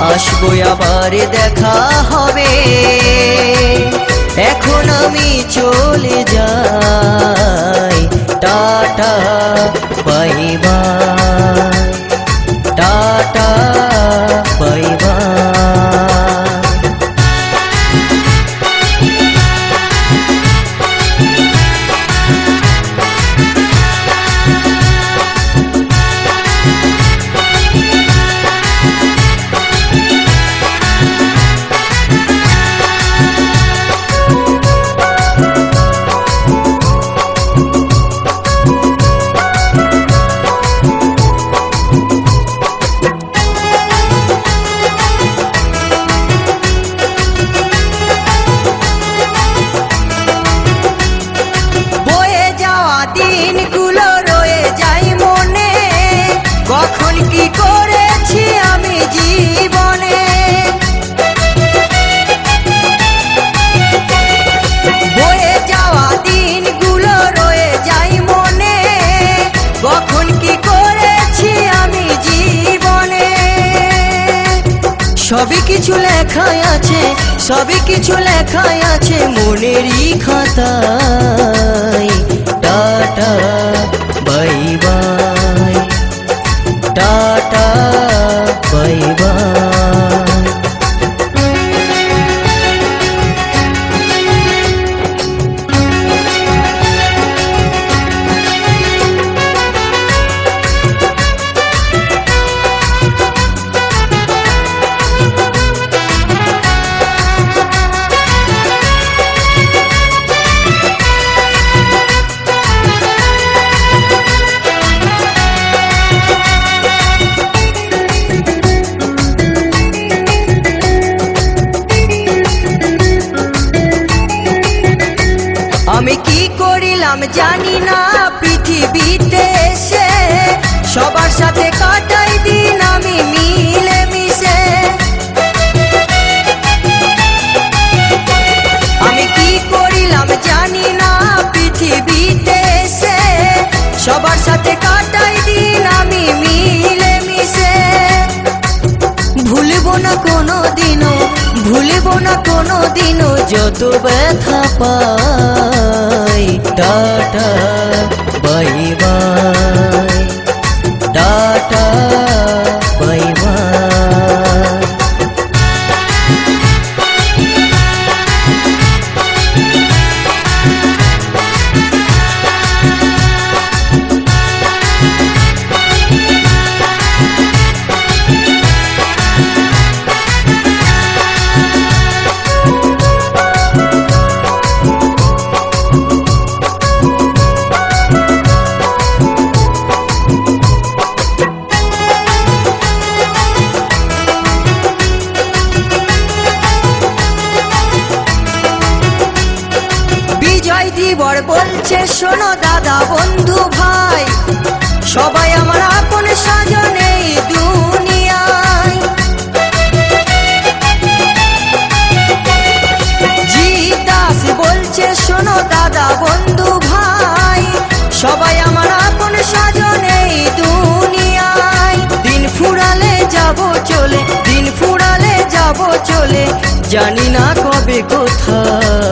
আসব আবার দেখা হবে। এখন আমি চলে যাই। সবই কিছু লেখাই আছে সবই কিছু লেখাই আছে মনেরই খাতায়। Tata bye bye. টাটা। করিলাম জানি না পৃথিবীতে এসে সবার সাথে কাটাই দিন আমি মিলে মিশে। আমি কি করিলাম জানি না পৃথিবীতে এসে সবার সাথে কাটাই দিন আমি মিলে মিশে। ভুলব না কোনো দিনও ভুলব না কোনো দিনও যত ব্যথা পাই টাটা। দিবর বলছে, শোনো দাদা, বন্ধু ভাই, সবাই আমার আপন স্বজন এই দুনিয়ায়। বলছে, শোনো দাদা, বন্ধু ভাই, সবাই আমার আপন স্বজন এই দুনিয়ায়। দিন ফুরালে যাব চলে, দিন ফুরালে যাব চলে, জানি না কবে কোথায়।